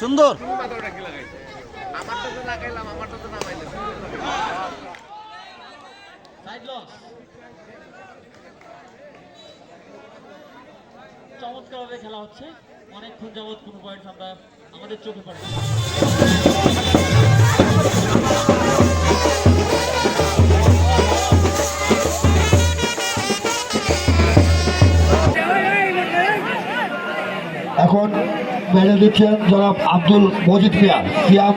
সুন্দর। চমৎকারভাবে খেলা হচ্ছে। অনেকক্ষণ যাবৎ কোনো পয়েন্ট আমরা আমাদের চোখে পড়ে এখন মেরে দিচ্ছেন জনাব আব্দুল মজিদ মিয়া সিয়াম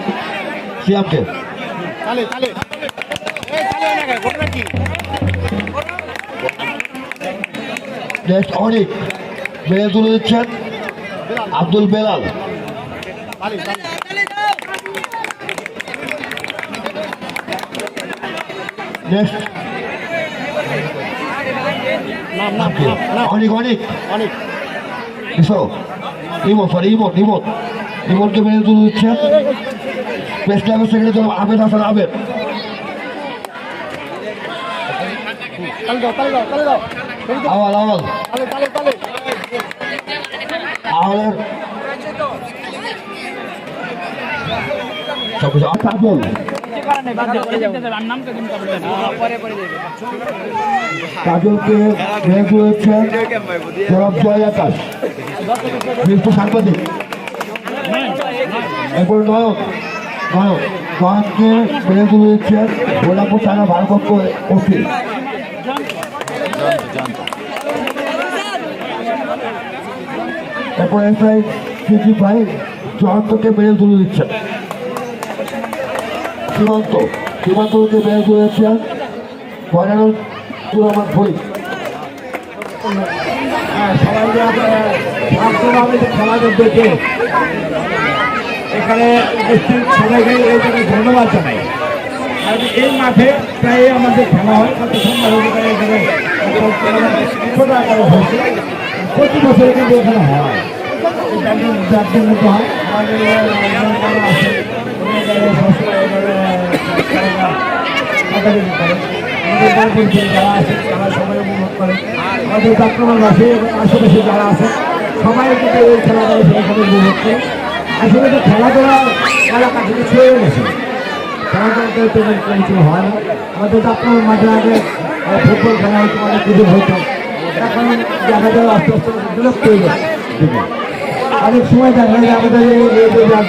সিয়ামকে। নেক্সট অনিক মেরে তুলে দিচ্ছেন আব্দুল বেলাল। নেক্সট। অনেক অনেক। অনেক। এসো ইমো সরি ইমো ইমো ইমোনকে মেরে তুলে দিচ্ছেন লাইনের সেকেন্ডে চলো আবেদ হাসান আবেদ। আওয়াল আওয়াল। আওয়ালের কাজলকে সৌরভ জয় আকাশ মৃত্যু সাংবাদিক। এরপর নয়ক। নয়ক। থানা ভারপ্রাপ্ত ওসি। এরপর এসআই সিজি ভাই জয়ন্তকে বেড়ে তুলে দিচ্ছেন। সীমান্ত সীমান্তকে মেরে তুলে দিচ্ছেন বয়ানুল তুলামাত দেখে এখানে ধন্যবাদ আর মাঠে প্রায় হয়, কত সুন্দর এখানে আকারে প্রতি বছর কিন্তু এখানে হয়। একদম জাতীয় হয়। তারা সবাই উপভোগ করে আমাদের চট্টগ্রামবাসী এবং আশেপাশে যারা আছে সবাই কিন্তু এই উপভোগ করে আসলে তো খেলাধুলা এলাকা থেকে ছেড়ে গেছে খেলাধুলা কিছু হয় না আমাদের চট্টগ্রাম মাঠে আগে ফুটবল খেলা হতো অনেক কিছু হতো এখন দেখা যায় আস্তে আস্তে বিলুপ্ত হয়ে দিকে। অনেক সময় দেখা যায় আমাদের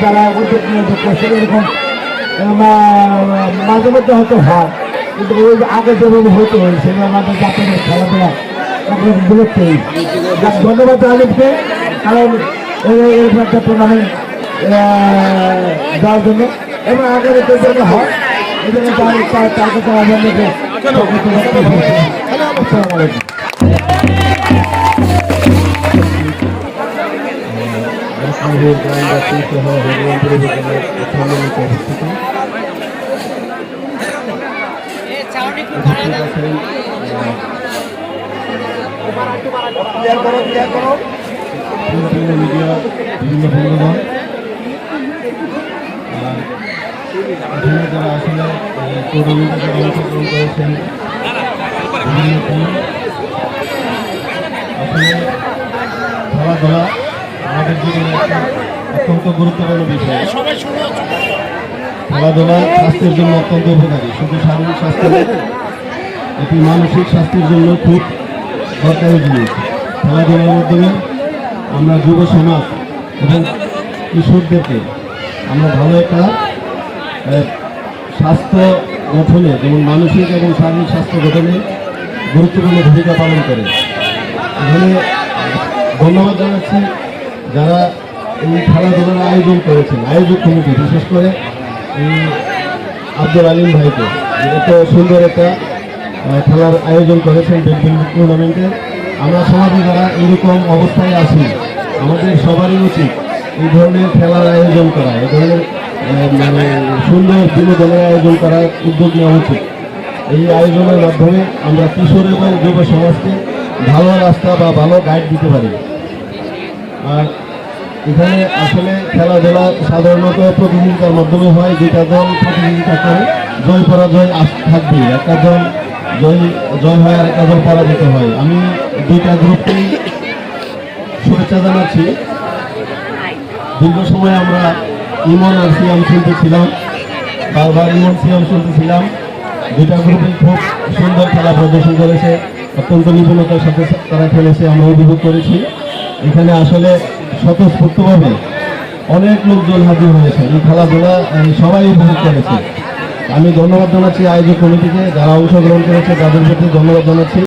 যারা- উদ্যোগ নিয়ে করছে এরকম মাঝে মধ্যে হয়তো হয়। কিন্তু ওই আগে যেভাবে হতো সেগুলো আমাদের জাতীয় খেলাধুলা হয়ে গেছে। ধন্যবাদ আলিমকে কারণ এরকম একটা টুর্নামেন্ট দেওয়ার জন্য। এবং আগামী জন্য হয় এই জন্য তার তার তার আমাদেরকে আসসালামু আলাইকুম। রাজশাহীর গ্রামবাসী সহ হরিরামপুর উপজেলার উপস্থিতি উপস্থিত বিভিন্ন খেলাধুলা আমাদের জীবনে একটা অত্যন্ত গুরুত্বপূর্ণ বিষয়। খেলাধুলা স্বাস্থ্যের জন্য অত্যন্ত উপকারী। শুধু শারীরিক স্বাস্থ্য এটি মানসিক স্বাস্থ্যের জন্য খুব দরকারি জিনিস। খেলাধুলার মাধ্যমে আমরা যুব সমাজ এবং কিশোরদেরকে আমরা ভালো একটা স্বাস্থ্য গঠনে যেমন মানসিক এবং শারীরিক স্বাস্থ্য গঠনে গুরুত্বপূর্ণ ভূমিকা পালন করে। এখানে ধন্যবাদ জানাচ্ছি যারা এই খেলাধুলার আয়োজন করেছেন, আয়োজক কমিটি, বিশেষ করে আব্দুল আলিম ভাইকে এত সুন্দর একটা খেলার আয়োজন করেছেন ব্যাডমিন্টন টুর্নামেন্টে আমরা সমাজে যারা এরকম অবস্থায় আছি, আমাদের সবারই উচিত এই ধরনের খেলার আয়োজন করা, এই ধরনের মানে সুন্দর বিনোদনের আয়োজন করার উদ্যোগ নেওয়া উচিত। এই আয়োজনের মাধ্যমে আমরা কিশোর এবং যুব সমাজকে ভালো রাস্তা বা ভালো গাইড দিতে পারি। আর এখানে আসলে খেলাধুলা সাধারণত প্রতিযোগিতার মাধ্যমে হয়, যেটা দল প্রতিযোগিতা করে, জয় পরাজয় থাকবে একটা দল জয় জয় হয় আর একটা দল পরাজিত হয়। আমি দুইটা গ্রুপকেই শুভেচ্ছা জানাচ্ছি। দীর্ঘ সময় আমরা ইমন আর সিয়াম শুনতেছিলাম বারবার ইমন, সিয়াম শুনতেছিলাম দুইটা গ্রুপে খুব সুন্দর খেলা প্রদর্শন করেছে। অত্যন্ত নিপুণতার সাথে তারা খেলেছে, আমরা উপভোগ করেছি। এখানে আসলে স্বতঃস্ফূর্তভাবে অনেক লোকজন হাজির হয়েছে। এই খেলাধুলা সবাই উপভোগ করেছে। আমি ধন্যবাদ জানাচ্ছি আয়োজক কমিটিকে যারা অংশগ্রহণ করেছে, তাদের প্রতি ধন্যবাদ জানাচ্ছি।